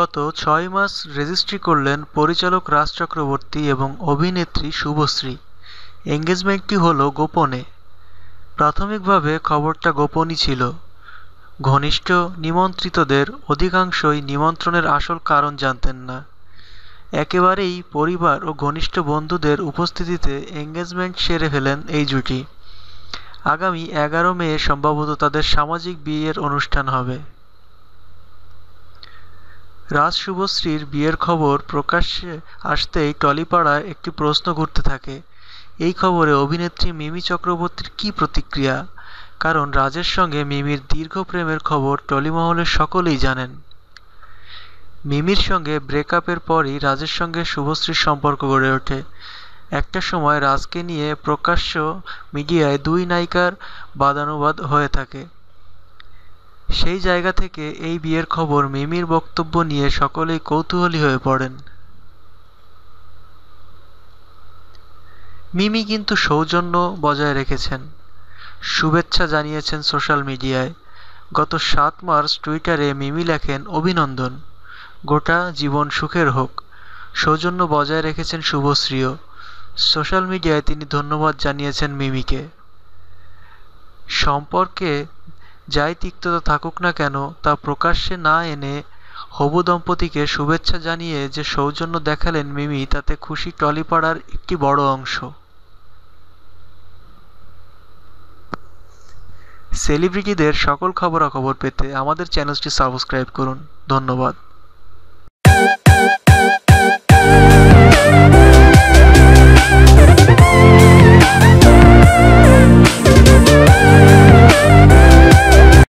গত ছয় মাস রেজিস্ট্রি করলেন পরিচালক রাজ চক্রবর্তী এবং অভিনেত্রী শুভশ্রী। এঙ্গেজমেন্টটি হলো গোপনে। প্রাথমিকভাবে খবরটা গোপনই ছিল। ঘনিষ্ঠ নিমন্ত্রিতদের অধিকাংশই নিমন্ত্রণের আসল কারণ জানতেন না। একেবারেই পরিবার ও ঘনিষ্ঠ বন্ধুদের উপস্থিতিতে এঙ্গেজমেন্ট সেরে ফেলেন এই জুটি। আগামী এগারো মে সম্ভবত তাদের সামাজিক বিয়ের অনুষ্ঠান হবে। রাজ শুভশ্রীর বিয়ের খবর প্রকাশ্যে আসতেই টলিপাড়ায় একটি প্রশ্ন ঘুরতে থাকে। এই খবরে অভিনেত্রী মিমি চক্রবর্তীর কী প্রতিক্রিয়া? কারণ রাজের সঙ্গে মিমির দীর্ঘ প্রেমের খবর টলিমহলের সকলেই জানেন। মিমির সঙ্গে ব্রেকআপের পরই রাজের সঙ্গে শুভশ্রীর সম্পর্ক গড়ে ওঠে। একটা সময় রাজকে নিয়ে প্রকাশ্য মিডিয়ায় দুই নায়িকার বাদানুবাদ হয়ে থাকে। সেই জায়গা থেকে এই বিয়ের খবর মিমির বক্তব্য নিয়ে সকলেই কৌতূহলী হয়ে পড়েন। মিমি কিন্তু সৌজন্য বজায় রেখেছেন। শুভেচ্ছা জানিয়েছেন সোশ্যাল মিডিয়ায়। গত সাত মার্চ টুইটারে মিমি লেখেন, অভিনন্দন। গোটা জীবন সুখের হোক। সৌজন্য বজায় রেখেছেন শুভশ্রীও। সোশ্যাল মিডিয়ায় তিনি ধন্যবাদ জানিয়েছেন মিমিকে। সম্পর্কে যাই তিক্ততা থাকুক না কেন, তা প্রকাশ্যে না এনে হবু দম্পতিকে শুভেচ্ছা জানিয়ে যে সৌজন্য দেখালেন মিমি, তাতে খুশি টলি পাড়ার একটি বড় অংশ। সেলিব্রিটিদের সকল খবরাখবর পেতে আমাদের চ্যানেলটি সাবস্ক্রাইব করুন। ধন্যবাদ।